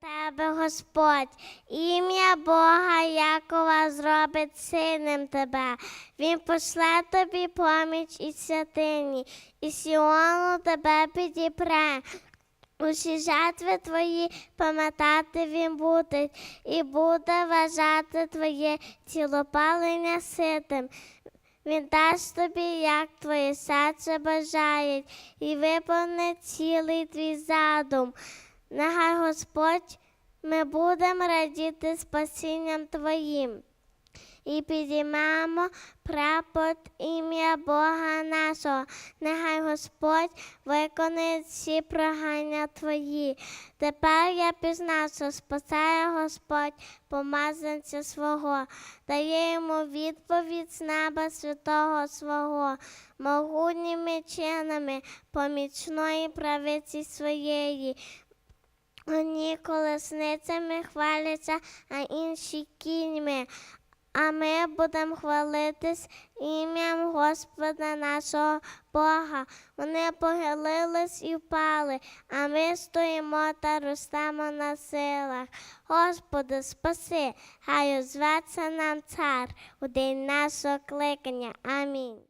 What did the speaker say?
тебе, Господь, ім'я Бога Якова зробить сильним тебе. Він пошле тобі поміч із святині, і Сіону тебе підіпре. Усі жертви твої пам'ятати він буде, і буде вважати твоє цілопалення ситим. Він дасть тобі, як твоє серце бажає, і виповнить цілий твій задум. Нехай Господь ми будемо радіти спасінням Твоїм і підіймемо прапор ім'я Бога нашого. Нехай Господь виконає всі прохання Твої. Тепер я пізнав, що спасає Господь помазанця свого, дає йому відповідь з неба святого свого, могутніми чинами помічної правиці своєї. Одні колесницями хваляться, а інші кіньми. А ми будемо хвалитись ім'ям Господа нашого Бога. Вони похилились і впали, а ми стоїмо та ростемо на силах. Господи, спаси, хай озветься нам цар у день нашого кликання. Амінь.